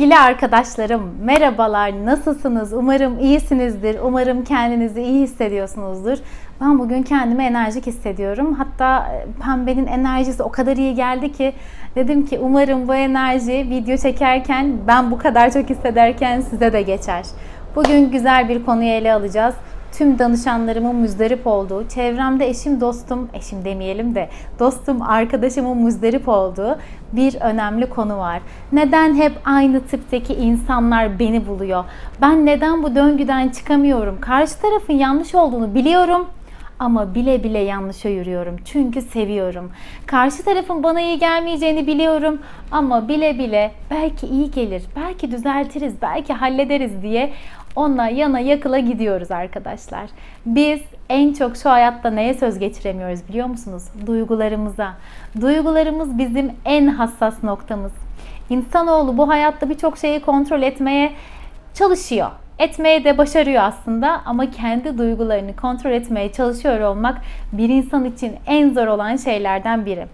Sevgili arkadaşlarım, merhabalar. Nasılsınız? Umarım iyisinizdir. Umarım kendinizi iyi hissediyorsunuzdur. Ben bugün kendimi enerjik hissediyorum. Hatta e, pembenin enerjisi o kadar iyi geldi ki dedim ki umarım bu enerji video çekerken ben bu kadar çok hissederken size de geçer. Bugün güzel bir konuyu ele alacağız tüm danışanlarımın müzdarip olduğu, çevremde eşim, dostum, eşim demeyelim de dostum, arkadaşımın müzdarip olduğu bir önemli konu var. Neden hep aynı tipteki insanlar beni buluyor? Ben neden bu döngüden çıkamıyorum? Karşı tarafın yanlış olduğunu biliyorum ama bile bile yanlışa yürüyorum. Çünkü seviyorum. Karşı tarafın bana iyi gelmeyeceğini biliyorum ama bile bile belki iyi gelir, belki düzeltiriz, belki hallederiz diye onunla yana yakıla gidiyoruz arkadaşlar. Biz en çok şu hayatta neye söz geçiremiyoruz biliyor musunuz? Duygularımıza. Duygularımız bizim en hassas noktamız. İnsanoğlu bu hayatta birçok şeyi kontrol etmeye çalışıyor. Etmeye de başarıyor aslında ama kendi duygularını kontrol etmeye çalışıyor olmak bir insan için en zor olan şeylerden biri.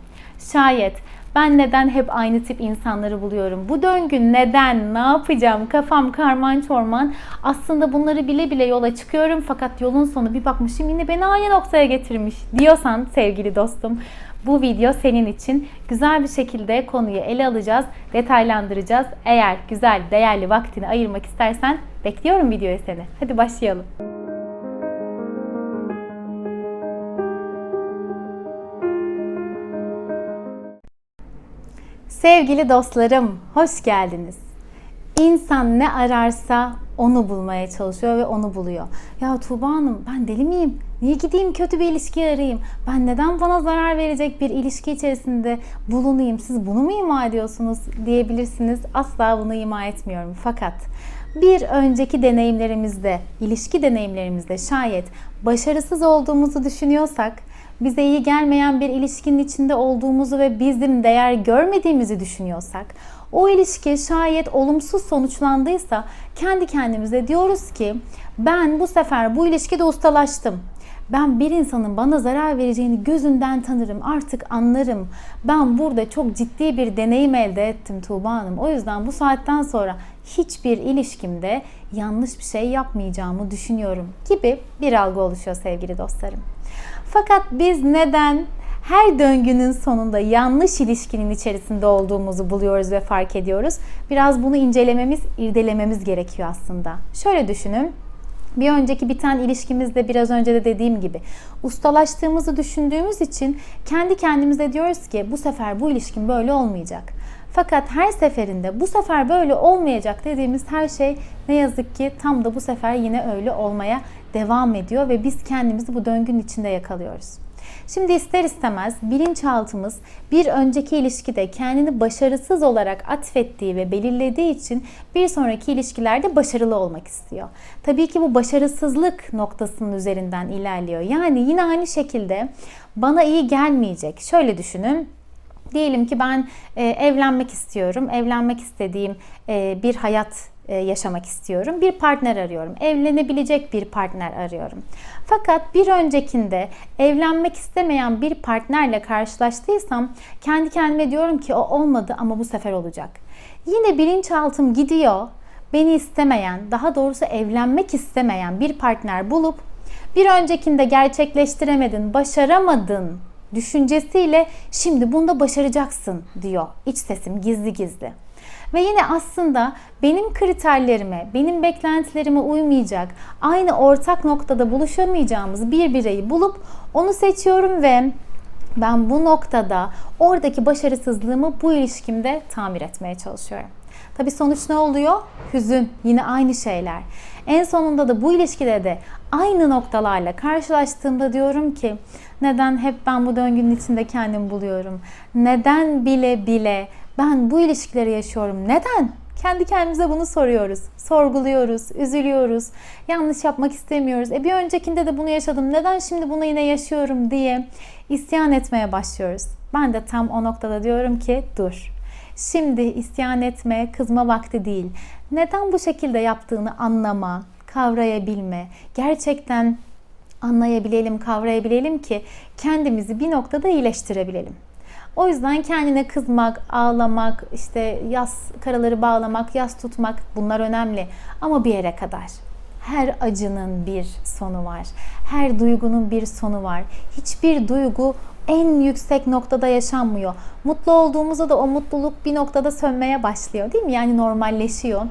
Şayet ben neden hep aynı tip insanları buluyorum? Bu döngü neden? Ne yapacağım? Kafam karman çorman. Aslında bunları bile bile yola çıkıyorum fakat yolun sonu bir bakmışım yine beni aynı noktaya getirmiş diyorsan sevgili dostum bu video senin için güzel bir şekilde konuyu ele alacağız, detaylandıracağız. Eğer güzel, değerli vaktini ayırmak istersen bekliyorum videoyu seni. Hadi başlayalım. Sevgili dostlarım, hoş geldiniz. İnsan ne ararsa onu bulmaya çalışıyor ve onu buluyor. Ya Tuğba Hanım ben deli miyim? Niye gideyim kötü bir ilişki arayayım? Ben neden bana zarar verecek bir ilişki içerisinde bulunayım? Siz bunu mu ima ediyorsunuz diyebilirsiniz. Asla bunu ima etmiyorum. Fakat bir önceki deneyimlerimizde, ilişki deneyimlerimizde şayet başarısız olduğumuzu düşünüyorsak, bize iyi gelmeyen bir ilişkinin içinde olduğumuzu ve bizim değer görmediğimizi düşünüyorsak, o ilişki şayet olumsuz sonuçlandıysa kendi kendimize diyoruz ki ben bu sefer bu ilişkide ustalaştım. Ben bir insanın bana zarar vereceğini gözünden tanırım, artık anlarım. Ben burada çok ciddi bir deneyim elde ettim Tuğba Hanım. O yüzden bu saatten sonra hiçbir ilişkimde yanlış bir şey yapmayacağımı düşünüyorum gibi bir algı oluşuyor sevgili dostlarım. Fakat biz neden her döngünün sonunda yanlış ilişkinin içerisinde olduğumuzu buluyoruz ve fark ediyoruz. Biraz bunu incelememiz, irdelememiz gerekiyor aslında. Şöyle düşünün. Bir önceki biten ilişkimizde biraz önce de dediğim gibi ustalaştığımızı düşündüğümüz için kendi kendimize diyoruz ki bu sefer bu ilişkin böyle olmayacak. Fakat her seferinde bu sefer böyle olmayacak dediğimiz her şey ne yazık ki tam da bu sefer yine öyle olmaya devam ediyor ve biz kendimizi bu döngünün içinde yakalıyoruz. Şimdi ister istemez bilinçaltımız bir önceki ilişkide kendini başarısız olarak atfettiği ve belirlediği için bir sonraki ilişkilerde başarılı olmak istiyor. Tabii ki bu başarısızlık noktasının üzerinden ilerliyor. Yani yine aynı şekilde bana iyi gelmeyecek. Şöyle düşünün. Diyelim ki ben e, evlenmek istiyorum. Evlenmek istediğim e, bir hayat e, yaşamak istiyorum. Bir partner arıyorum. Evlenebilecek bir partner arıyorum. Fakat bir öncekinde evlenmek istemeyen bir partnerle karşılaştıysam kendi kendime diyorum ki o olmadı ama bu sefer olacak. Yine bilinçaltım gidiyor. Beni istemeyen, daha doğrusu evlenmek istemeyen bir partner bulup bir öncekinde gerçekleştiremedin, başaramadın düşüncesiyle şimdi bunda başaracaksın diyor iç sesim gizli gizli. Ve yine aslında benim kriterlerime, benim beklentilerime uymayacak, aynı ortak noktada buluşamayacağımız bir bireyi bulup onu seçiyorum ve ben bu noktada oradaki başarısızlığımı bu ilişkimde tamir etmeye çalışıyorum. Tabi sonuç ne oluyor? Hüzün, yine aynı şeyler. En sonunda da bu ilişkide de aynı noktalarla karşılaştığımda diyorum ki neden hep ben bu döngünün içinde kendimi buluyorum? Neden bile bile ben bu ilişkileri yaşıyorum. Neden? Kendi kendimize bunu soruyoruz. Sorguluyoruz, üzülüyoruz. Yanlış yapmak istemiyoruz. E bir öncekinde de bunu yaşadım. Neden şimdi bunu yine yaşıyorum diye isyan etmeye başlıyoruz. Ben de tam o noktada diyorum ki dur. Şimdi isyan etme, kızma vakti değil. Neden bu şekilde yaptığını anlama, kavrayabilme, gerçekten anlayabilelim, kavrayabilelim ki kendimizi bir noktada iyileştirebilelim. O yüzden kendine kızmak, ağlamak, işte yas karaları bağlamak, yas tutmak bunlar önemli. Ama bir yere kadar. Her acının bir sonu var. Her duygunun bir sonu var. Hiçbir duygu en yüksek noktada yaşanmıyor. Mutlu olduğumuzda da o mutluluk bir noktada sönmeye başlıyor değil mi? Yani normalleşiyor.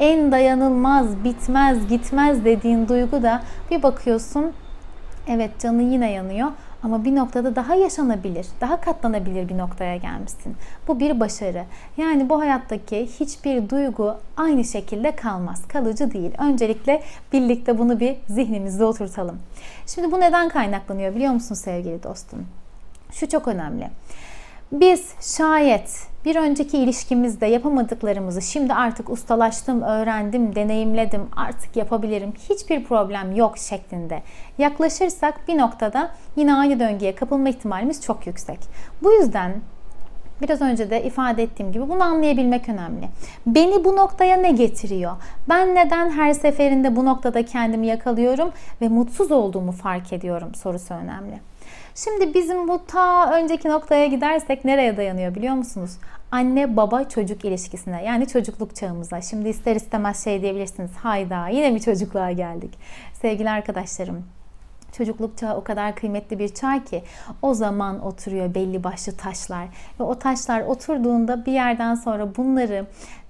En dayanılmaz, bitmez, gitmez dediğin duygu da bir bakıyorsun evet canı yine yanıyor ama bir noktada daha yaşanabilir, daha katlanabilir bir noktaya gelmişsin. Bu bir başarı. Yani bu hayattaki hiçbir duygu aynı şekilde kalmaz. Kalıcı değil. Öncelikle birlikte bunu bir zihnimizde oturtalım. Şimdi bu neden kaynaklanıyor biliyor musun sevgili dostum? Şu çok önemli. Biz şayet bir önceki ilişkimizde yapamadıklarımızı şimdi artık ustalaştım, öğrendim, deneyimledim, artık yapabilirim, hiçbir problem yok şeklinde yaklaşırsak bir noktada yine aynı döngüye kapılma ihtimalimiz çok yüksek. Bu yüzden Biraz önce de ifade ettiğim gibi bunu anlayabilmek önemli. Beni bu noktaya ne getiriyor? Ben neden her seferinde bu noktada kendimi yakalıyorum ve mutsuz olduğumu fark ediyorum sorusu önemli. Şimdi bizim bu ta önceki noktaya gidersek nereye dayanıyor biliyor musunuz? Anne baba çocuk ilişkisine yani çocukluk çağımıza. Şimdi ister istemez şey diyebilirsiniz. Hayda yine mi çocukluğa geldik? Sevgili arkadaşlarım çocukluk çağı o kadar kıymetli bir çağ ki o zaman oturuyor belli başlı taşlar ve o taşlar oturduğunda bir yerden sonra bunları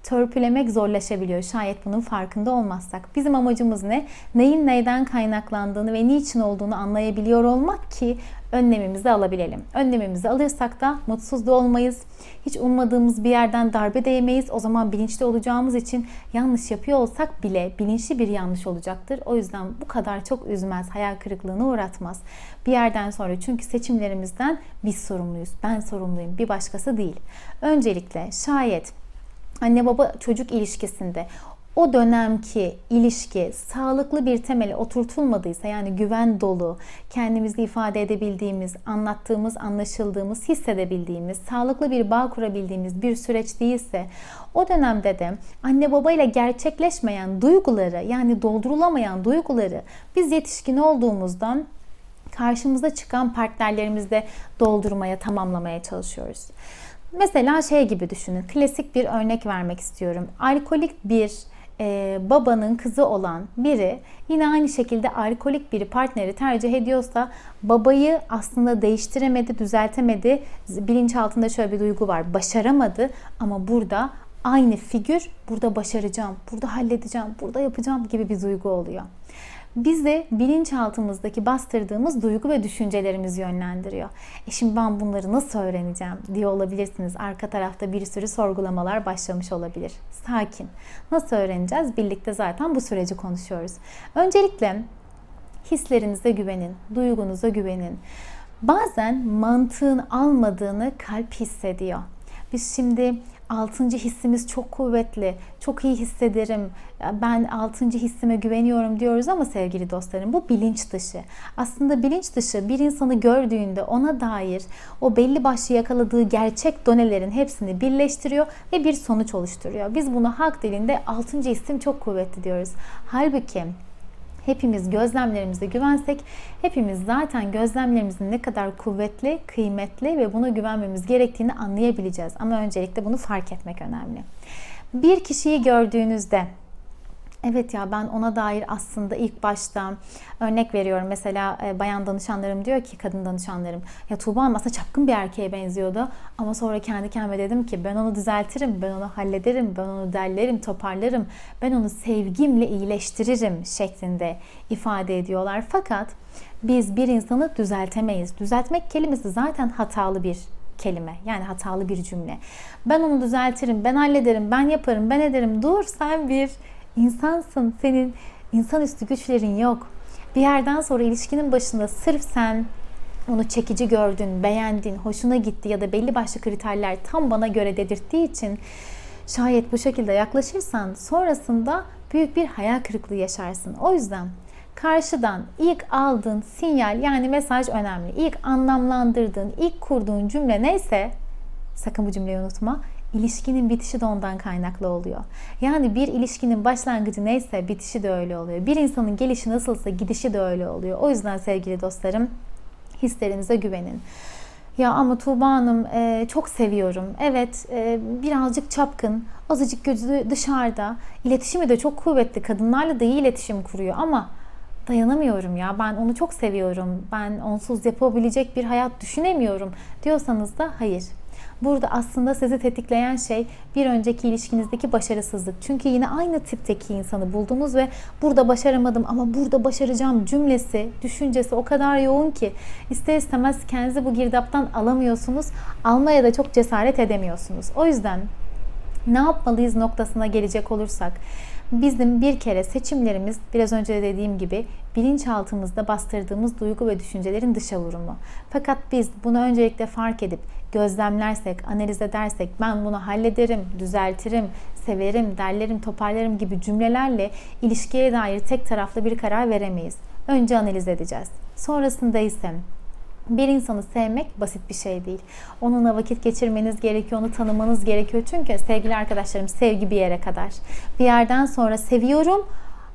törpülemek zorlaşabiliyor şayet bunun farkında olmazsak. Bizim amacımız ne? Neyin neyden kaynaklandığını ve niçin olduğunu anlayabiliyor olmak ki önlemimizi alabilelim. Önlemimizi alırsak da mutsuz da olmayız. Hiç ummadığımız bir yerden darbe değmeyiz. O zaman bilinçli olacağımız için yanlış yapıyor olsak bile bilinçli bir yanlış olacaktır. O yüzden bu kadar çok üzmez, hayal kırıklığına uğratmaz. Bir yerden sonra çünkü seçimlerimizden biz sorumluyuz. Ben sorumluyum, bir başkası değil. Öncelikle şayet anne baba çocuk ilişkisinde o dönemki ilişki sağlıklı bir temele oturtulmadıysa yani güven dolu, kendimizi ifade edebildiğimiz, anlattığımız, anlaşıldığımız, hissedebildiğimiz, sağlıklı bir bağ kurabildiğimiz bir süreç değilse o dönemde de anne baba ile gerçekleşmeyen duyguları yani doldurulamayan duyguları biz yetişkin olduğumuzdan karşımıza çıkan partnerlerimizde doldurmaya, tamamlamaya çalışıyoruz. Mesela şey gibi düşünün. Klasik bir örnek vermek istiyorum. Alkolik bir e, babanın kızı olan biri yine aynı şekilde alkolik bir partneri tercih ediyorsa babayı aslında değiştiremedi, düzeltemedi. Bilinçaltında şöyle bir duygu var. Başaramadı ama burada aynı figür burada başaracağım, burada halledeceğim, burada yapacağım gibi bir duygu oluyor bizi bilinçaltımızdaki bastırdığımız duygu ve düşüncelerimiz yönlendiriyor. E şimdi ben bunları nasıl öğreneceğim diye olabilirsiniz. Arka tarafta bir sürü sorgulamalar başlamış olabilir. Sakin. Nasıl öğreneceğiz? Birlikte zaten bu süreci konuşuyoruz. Öncelikle hislerinize güvenin, duygunuza güvenin. Bazen mantığın almadığını kalp hissediyor. Biz şimdi altıncı hissimiz çok kuvvetli, çok iyi hissederim, ben altıncı hissime güveniyorum diyoruz ama sevgili dostlarım bu bilinç dışı. Aslında bilinç dışı bir insanı gördüğünde ona dair o belli başlı yakaladığı gerçek donelerin hepsini birleştiriyor ve bir sonuç oluşturuyor. Biz bunu halk dilinde altıncı hissim çok kuvvetli diyoruz. Halbuki hepimiz gözlemlerimize güvensek hepimiz zaten gözlemlerimizin ne kadar kuvvetli, kıymetli ve buna güvenmemiz gerektiğini anlayabileceğiz. Ama öncelikle bunu fark etmek önemli. Bir kişiyi gördüğünüzde Evet ya ben ona dair aslında ilk başta örnek veriyorum. Mesela e, bayan danışanlarım diyor ki kadın danışanlarım ya Tuğba aslında çapkın bir erkeğe benziyordu. Ama sonra kendi kendime dedim ki ben onu düzeltirim, ben onu hallederim, ben onu derlerim, toparlarım. Ben onu sevgimle iyileştiririm şeklinde ifade ediyorlar. Fakat biz bir insanı düzeltemeyiz. Düzeltmek kelimesi zaten hatalı bir kelime. Yani hatalı bir cümle. Ben onu düzeltirim, ben hallederim, ben yaparım, ben ederim. Dur sen bir insansın. Senin insanüstü güçlerin yok. Bir yerden sonra ilişkinin başında sırf sen onu çekici gördün, beğendin, hoşuna gitti ya da belli başlı kriterler tam bana göre dedirttiği için şayet bu şekilde yaklaşırsan sonrasında büyük bir hayal kırıklığı yaşarsın. O yüzden karşıdan ilk aldığın sinyal yani mesaj önemli. İlk anlamlandırdığın, ilk kurduğun cümle neyse sakın bu cümleyi unutma ilişkinin bitişi de ondan kaynaklı oluyor. Yani bir ilişkinin başlangıcı neyse bitişi de öyle oluyor. Bir insanın gelişi nasılsa gidişi de öyle oluyor. O yüzden sevgili dostlarım hislerinize güvenin. Ya ama Tuğba Hanım e, çok seviyorum. Evet e, birazcık çapkın, azıcık gözü dışarıda. İletişimi de çok kuvvetli. Kadınlarla da iyi iletişim kuruyor ama dayanamıyorum ya. Ben onu çok seviyorum. Ben onsuz yapabilecek bir hayat düşünemiyorum diyorsanız da hayır. Burada aslında sizi tetikleyen şey bir önceki ilişkinizdeki başarısızlık. Çünkü yine aynı tipteki insanı buldunuz ve burada başaramadım ama burada başaracağım cümlesi, düşüncesi o kadar yoğun ki ister istemez kendinizi bu girdaptan alamıyorsunuz. Almaya da çok cesaret edemiyorsunuz. O yüzden ne yapmalıyız noktasına gelecek olursak bizim bir kere seçimlerimiz biraz önce de dediğim gibi bilinçaltımızda bastırdığımız duygu ve düşüncelerin dışa vurumu. Fakat biz bunu öncelikle fark edip gözlemlersek, analiz edersek ben bunu hallederim, düzeltirim, severim, derlerim, toparlarım gibi cümlelerle ilişkiye dair tek taraflı bir karar veremeyiz. Önce analiz edeceğiz. Sonrasında ise bir insanı sevmek basit bir şey değil. Onunla vakit geçirmeniz gerekiyor, onu tanımanız gerekiyor. Çünkü sevgili arkadaşlarım sevgi bir yere kadar. Bir yerden sonra seviyorum,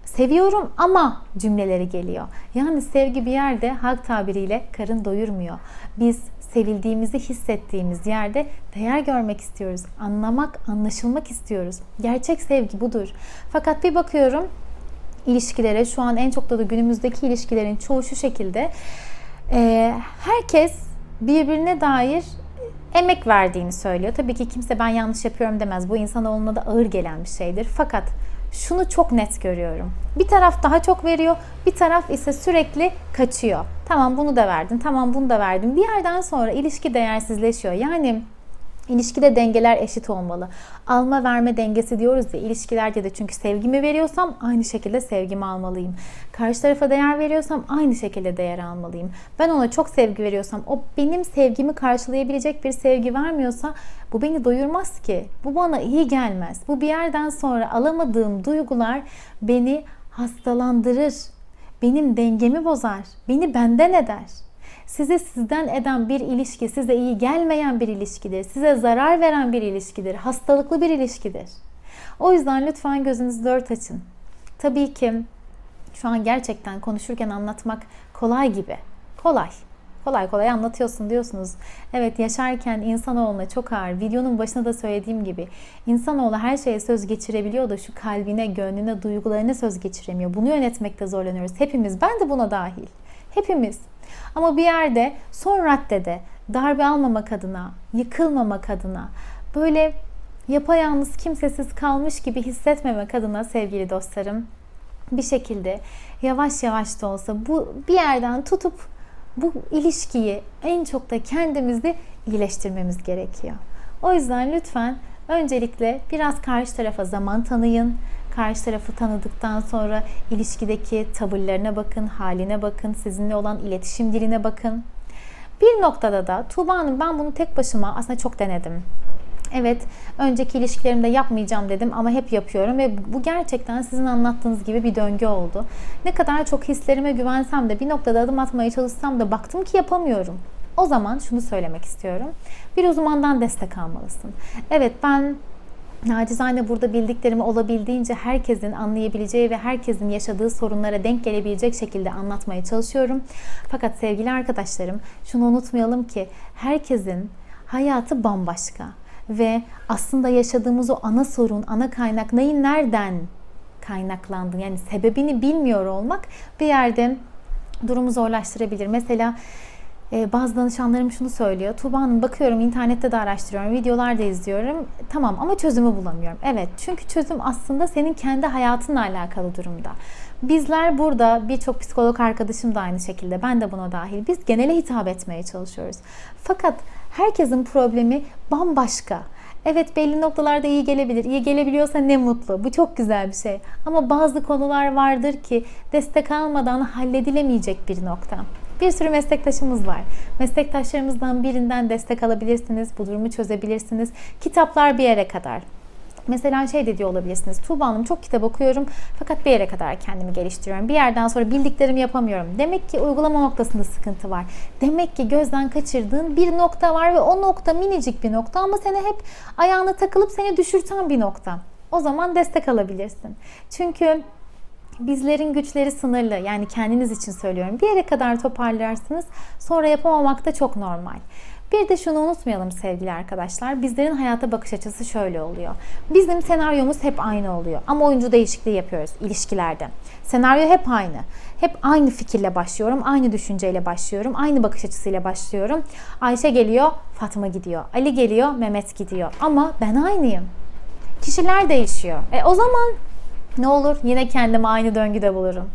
seviyorum ama cümleleri geliyor. Yani sevgi bir yerde halk tabiriyle karın doyurmuyor. Biz sevildiğimizi hissettiğimiz yerde değer görmek istiyoruz. Anlamak, anlaşılmak istiyoruz. Gerçek sevgi budur. Fakat bir bakıyorum ilişkilere şu an en çok da, da günümüzdeki ilişkilerin çoğu şu şekilde ee, herkes birbirine dair emek verdiğini söylüyor. Tabii ki kimse ben yanlış yapıyorum demez. Bu insan olmada ağır gelen bir şeydir. Fakat şunu çok net görüyorum. Bir taraf daha çok veriyor, bir taraf ise sürekli kaçıyor. Tamam bunu da verdin, tamam bunu da verdin. Bir yerden sonra ilişki değersizleşiyor. Yani İlişkide dengeler eşit olmalı. Alma verme dengesi diyoruz ya ilişkilerde de çünkü sevgimi veriyorsam aynı şekilde sevgimi almalıyım. Karşı tarafa değer veriyorsam aynı şekilde değer almalıyım. Ben ona çok sevgi veriyorsam o benim sevgimi karşılayabilecek bir sevgi vermiyorsa bu beni doyurmaz ki. Bu bana iyi gelmez. Bu bir yerden sonra alamadığım duygular beni hastalandırır. Benim dengemi bozar. Beni benden eder sizi sizden eden bir ilişki, size iyi gelmeyen bir ilişkidir. Size zarar veren bir ilişkidir. Hastalıklı bir ilişkidir. O yüzden lütfen gözünüzü dört açın. Tabii ki şu an gerçekten konuşurken anlatmak kolay gibi. Kolay. Kolay kolay anlatıyorsun diyorsunuz. Evet yaşarken insanoğluna çok ağır. Videonun başında da söylediğim gibi insanoğlu her şeye söz geçirebiliyor da şu kalbine, gönlüne, duygularına söz geçiremiyor. Bunu yönetmekte zorlanıyoruz. Hepimiz. Ben de buna dahil. Hepimiz. Ama bir yerde son raddede darbe almamak adına, yıkılmamak adına, böyle yapayalnız kimsesiz kalmış gibi hissetmemek adına sevgili dostlarım bir şekilde yavaş yavaş da olsa bu bir yerden tutup bu ilişkiyi en çok da kendimizi iyileştirmemiz gerekiyor. O yüzden lütfen öncelikle biraz karşı tarafa zaman tanıyın. Karşı tarafı tanıdıktan sonra ilişkideki tavırlarına bakın, haline bakın, sizinle olan iletişim diline bakın. Bir noktada da Tuğba Hanım ben bunu tek başıma aslında çok denedim. Evet, önceki ilişkilerimde yapmayacağım dedim ama hep yapıyorum ve bu gerçekten sizin anlattığınız gibi bir döngü oldu. Ne kadar çok hislerime güvensem de bir noktada adım atmaya çalışsam da baktım ki yapamıyorum. O zaman şunu söylemek istiyorum. Bir uzmandan destek almalısın. Evet ben Nacizane burada bildiklerimi olabildiğince herkesin anlayabileceği ve herkesin yaşadığı sorunlara denk gelebilecek şekilde anlatmaya çalışıyorum. Fakat sevgili arkadaşlarım şunu unutmayalım ki herkesin hayatı bambaşka ve aslında yaşadığımız o ana sorun, ana kaynak neyin nereden kaynaklandığını yani sebebini bilmiyor olmak bir yerde durumu zorlaştırabilir. Mesela ee, bazı danışanlarım şunu söylüyor. Tuğba Hanım bakıyorum internette de araştırıyorum, videolar da izliyorum. Tamam ama çözümü bulamıyorum. Evet çünkü çözüm aslında senin kendi hayatınla alakalı durumda. Bizler burada birçok psikolog arkadaşım da aynı şekilde ben de buna dahil. Biz genele hitap etmeye çalışıyoruz. Fakat herkesin problemi bambaşka. Evet belli noktalarda iyi gelebilir. İyi gelebiliyorsa ne mutlu. Bu çok güzel bir şey. Ama bazı konular vardır ki destek almadan halledilemeyecek bir nokta. Bir sürü meslektaşımız var. Meslektaşlarımızdan birinden destek alabilirsiniz, bu durumu çözebilirsiniz. Kitaplar bir yere kadar. Mesela şey de diyor olabilirsiniz. Tuğba Hanım çok kitap okuyorum fakat bir yere kadar kendimi geliştiriyorum. Bir yerden sonra bildiklerimi yapamıyorum. Demek ki uygulama noktasında sıkıntı var. Demek ki gözden kaçırdığın bir nokta var ve o nokta minicik bir nokta ama seni hep ayağına takılıp seni düşürten bir nokta. O zaman destek alabilirsin. Çünkü Bizlerin güçleri sınırlı. Yani kendiniz için söylüyorum. Bir yere kadar toparlarsınız. Sonra yapamamak da çok normal. Bir de şunu unutmayalım sevgili arkadaşlar. Bizlerin hayata bakış açısı şöyle oluyor. Bizim senaryomuz hep aynı oluyor. Ama oyuncu değişikliği yapıyoruz ilişkilerde. Senaryo hep aynı. Hep aynı fikirle başlıyorum, aynı düşünceyle başlıyorum, aynı bakış açısıyla başlıyorum. Ayşe geliyor, Fatma gidiyor. Ali geliyor, Mehmet gidiyor. Ama ben aynıyım. Kişiler değişiyor. E o zaman ne olur? Yine kendimi aynı döngüde bulurum.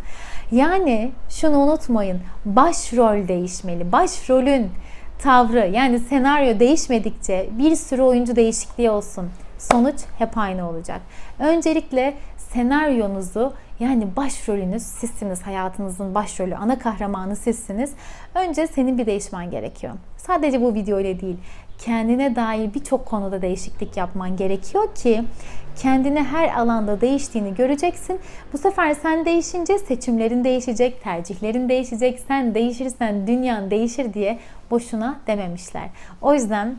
Yani şunu unutmayın. Başrol değişmeli. Başrolün tavrı yani senaryo değişmedikçe bir sürü oyuncu değişikliği olsun. Sonuç hep aynı olacak. Öncelikle senaryonuzu yani başrolünüz sizsiniz. Hayatınızın başrolü, ana kahramanı sizsiniz. Önce senin bir değişmen gerekiyor. Sadece bu video ile değil. Kendine dair birçok konuda değişiklik yapman gerekiyor ki kendini her alanda değiştiğini göreceksin. Bu sefer sen değişince seçimlerin değişecek, tercihlerin değişecek. Sen değişirsen dünyan değişir diye boşuna dememişler. O yüzden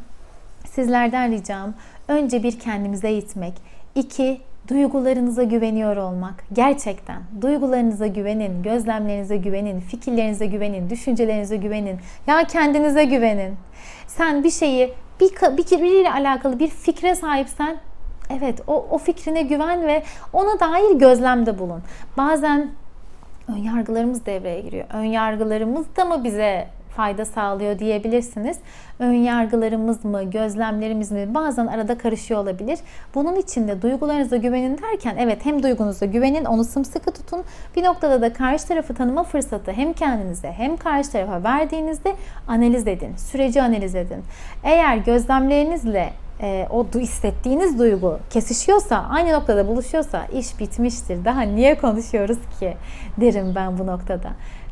sizlerden ricam önce bir kendimize eğitmek, iki duygularınıza güveniyor olmak. Gerçekten duygularınıza güvenin, gözlemlerinize güvenin, fikirlerinize güvenin, düşüncelerinize güvenin. Ya kendinize güvenin. Sen bir şeyi bir, bir biriyle alakalı bir fikre sahipsen evet o, o fikrine güven ve ona dair gözlemde bulun. Bazen ön yargılarımız devreye giriyor. Ön yargılarımız da mı bize fayda sağlıyor diyebilirsiniz. Ön yargılarımız mı, gözlemlerimiz mi bazen arada karışıyor olabilir. Bunun için de duygularınıza güvenin derken evet hem duygunuza güvenin, onu sımsıkı tutun. Bir noktada da karşı tarafı tanıma fırsatı hem kendinize hem karşı tarafa verdiğinizde analiz edin. Süreci analiz edin. Eğer gözlemlerinizle e, o du- hissettiğiniz duygu kesişiyorsa, aynı noktada buluşuyorsa iş bitmiştir. Daha niye konuşuyoruz ki derim ben bu noktada.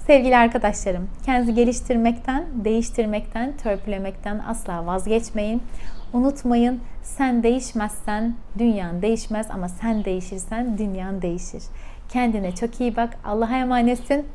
Sevgili arkadaşlarım, kendinizi geliştirmekten, değiştirmekten, törpülemekten asla vazgeçmeyin. Unutmayın, sen değişmezsen dünyan değişmez ama sen değişirsen dünyan değişir. Kendine çok iyi bak. Allah'a emanetsin.